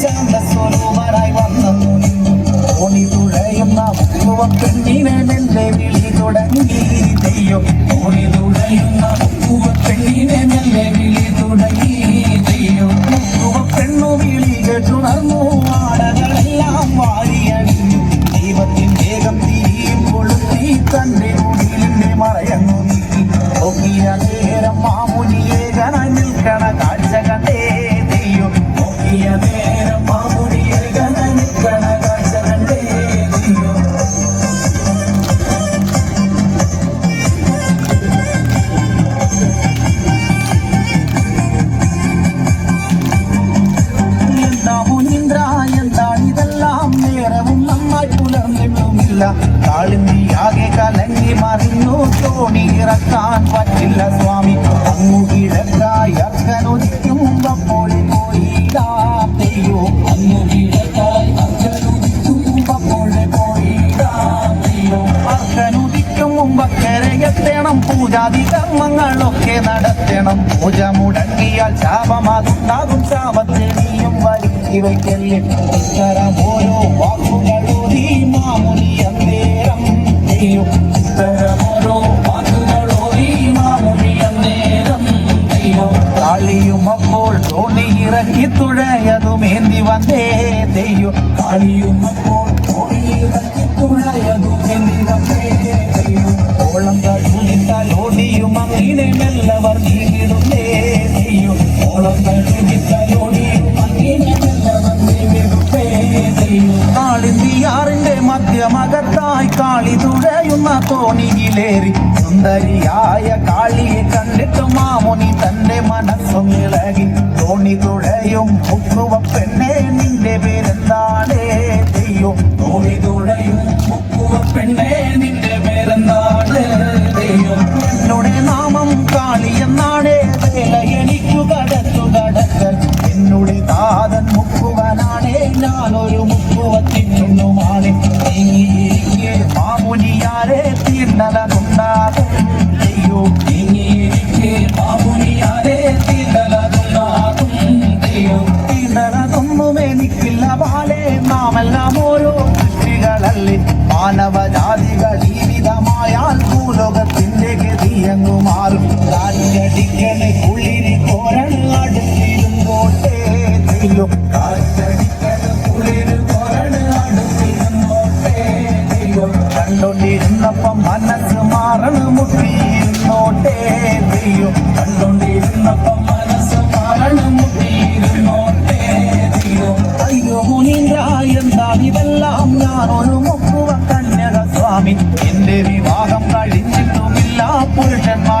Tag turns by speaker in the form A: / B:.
A: ശാന്ത സ്വരൂപരായി വന്നു. ഓണി തുഴയുന്ന മുക്കുവ പെണ്ണിനെ മെല്ലെ വിളി തുടങ്ങി തെയ്യം ഓണി തുഴയുന്ന മുക്കുവ പെണ്ണിനെ മെല്ലെ വിളി തുടങ്ങി തെയ്യം മുക്കുവ പെണ്ണു വിളി കേട്ടുണർന്നു ആടകളെല്ലാം വാരിയണിഞ്ഞു ദൈവത്തിൻ വേഗം തിരിയും കൊളുത്തി തന്റെ മുടിലിന്റെ മറയങ്ങു നീക്കി. നോക്കിയ നേരം മാമുനിയേകനായി നിൽക്കണ കാഴ്ച കണ്ടേ പുലർന്നിട്ടുമില്ല കാളിന്തി ആകെ കലങ്ങി മറിഞ്ഞു. തോണി ഇറക്കാൻ പറ്റില്ല സ്വാമി. അങ്ങു കിഴക്കായി അർക്കനൊതിക്കും മുമ്പപ്പോഴി പോയിടാം തെയ്യോ അങ്ങു കിഴക്കായി അർക്കനൊതിക്കും മുമ്പപ്പോഴെ പോയിടാം തെയ്യോ അർക്കനുദിക്കും മുമ്പക്കരയെത്തണം. പൂജാതി കർമ്മങ്ങളൊക്കെ നടത്തണം. പൂജ മുടങ്ങിയാൽ ശാപം അതുണ്ടാകും. ശാപത്തെ നീയും വരുത്തി വയ്ക്കല്ലേ ഓരോ വന്നേ തെയ്യും ഓളം കഴുകിട്ടാൽ ഓടിയും അങ്ങനെ മെല്ലവർ നീങ്ങിടുന്നേ തെയ്യും ഓളം കഴുകിട്ടാൽ ഓടിയും അങ്ങനെ മെല്ലവർ നീങ്ങിടുന്നേ തെയ്യും കാളിന്തിയാറിന്റെ മധ്യമകത്തായി കാളി തുഴയുന്ന തോണിയിലേറി. സുന്ദരിയായ കാളിയെ കണ്ടിട്ട് മാമുനി തന്റെ മനസ്സും ഇളകി. തോണി തുഴയും മുക്കുവ പെണ്ണേ പേരെന്താണ് തോണി തുഴയും മുക്കുവ പെണ്ണെ നിന്റെ പേരെന്താണ് തെയ്യോ എന്നോടെ നാമം കാളി എന്നാണ് വേല എനിക്കു കടത്തു കടക്കൽ എന്നോട് താതൻ മുക്കുവനാണേ ഞാനൊരു മുക്കുവത്തിനുമാണ് മാമുനിയാരെ തീർന്നലുണ്ടാകും അയ്യോ നീങ്ങിയിരിക്കെ മാമുനിയാരെ തീർന്നലുണ്ടാകും അയ്യോ എനിക്കില്ല ബാലേ നാമെല്ലാം ഓരോ സൃഷ്ടികളല്ലേ. മാനവജാതിക ജീവിതമായാൽ ഭൂലോകത്തിന്റെ ഗതിയങ്ങു മാറും. കാറ്റടിക്കണ കുളിരി കോരണ അടുത്തിരുന്നോട്ടേ തെയ്യോ കാറ്റടിക്കണ കുളിരി കോരണ അടുത്തിരുന്നോട്ടേ തെയ്യോ കണ്ടോണ്ടിരുന്നപ്പം മനസ്സ് മാറണം മുട്ടിയിരുന്നോട്ടേ തെയ്യോ കണ്ടോണ്ടിരുന്നപ്പം മനസ്സ് ഞാനൊരു മുക്കുവ കന്യക സ്വാമി. എന്റെ വിവാഹം കഴിഞ്ഞിട്ടുമില്ല പുരുഷന്മാർ